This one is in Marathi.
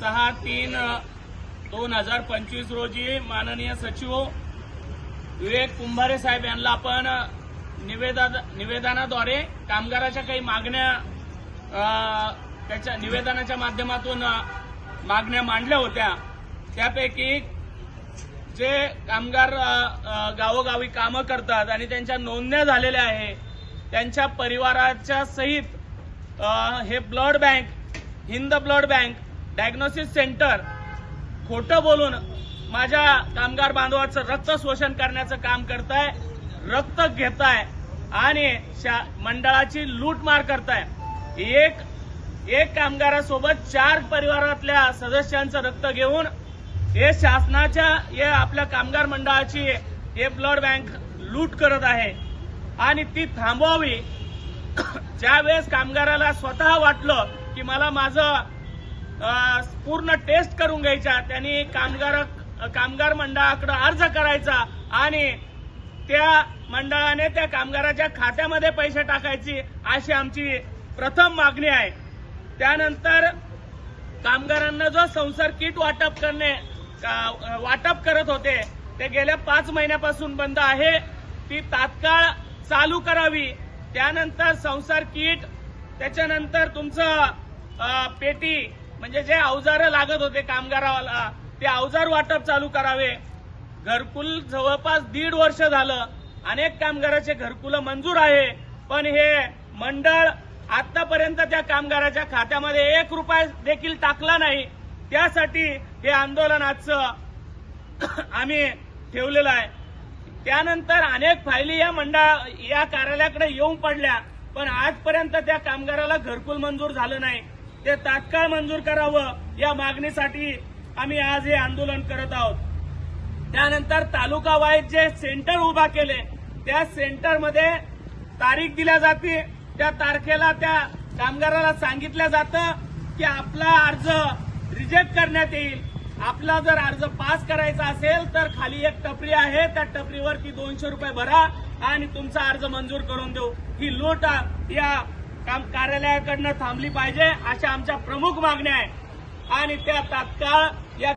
सहा तीन दोन हजार पंचवीस रोजी माननीय सचिव विवेक कुंभारे साहेब यांना आपण निवेदा निवेदनाद्वारे कामगाराच्या काही मागण्या त्याच्या निवेदनाच्या माध्यमातून मागण्या मांडल्या होत्या. त्यापैकी जे कामगार गावोगावी कामं करतात आणि त्यांच्या नोंदण्या झालेल्या आहे त्यांच्या परिवाराच्या सहित हे blood bank Hind blood bank diagnosis centre खोटं बोलून माझ्या कामगार बांधवाचं रक्त शोषण करण्याचं काम करताय रक्त घेताय आणि शा- मंडळाची लूटमार करताय. एक एक कामगारासोबत चार परिवारातल्या सदस्यांचं रक्त घेऊन हे शासनाच्या हे आपल्या कामगार मंडळाची हे ब्लड बँक लूट करत आहे. आणि ती थांबवावी. ज्यावेळेस कामगाराला स्वतः वाटलं की मला माझं पूर्ण टेस्ट करून घ्यायच्या. त्यांनी कामगार कामगार मंडळाकडे अर्ज करायचा आणि त्या मंडळाने त्या कामगाराच्या खात्यामध्ये पैसे टाकायची अशी आमची प्रथम मागणी आहे. त्यानंतर कामगारांना जो संसार किट वाटप करणे का- वाटप करत होते ते गेल्या पाच महिन्यापासून बंद आहे. ती तात्काळ चालू करावी. त्यानंतर संसार किट त्याच्यानंतर तुमचं पेटी म्हणजे जे अवजार लागत होते कामगाराला ते अवजार वाटप चालू करावे. घरकुल जवळपास दीड वर्ष झालं. अनेक कामगाराचे घरकुल मंजूर आहे. पण हे मंडळ आतापर्यंत त्या कामगाराच्या खात्यामध्ये एक रुपया देखील टाकला नाही. त्यासाठी हे आंदोलन आजचं आम्ही ठेवलेलं आहे. त्यानंतर अनेक फायली या मंडळ या कार्यालयाकडे येऊन पडल्या. पण आजपर्यंत त्या कामगाराला घरकुल मंजूर झालं नाही. ते तात्काळ मंजूर करावं या मागणीसाठी आम्ही आज हे आंदोलन करत आहोत. त्यानंतर तालुका वाईज जे सेंटर उभा केले त्या सेंटरमध्ये तारीख दिल्या जाते. त्या तारखेला त्या कामगाराला सांगितलं जातं की आपला अर्ज रिजेक्ट करण्यात येईल. आपला जर अर्ज पास करायचा असेल तर खाली एक टपरी आहे त्या टपरीवरती दोनशे रुपये भरा आणि तुमचा अर्ज मंजूर करून देऊ. ही लोट या काम कार्यालयाकडनं थांबली पाहिजे अशा आमच्या प्रमुख मागण्या आहे आणि त्या तात्काळ या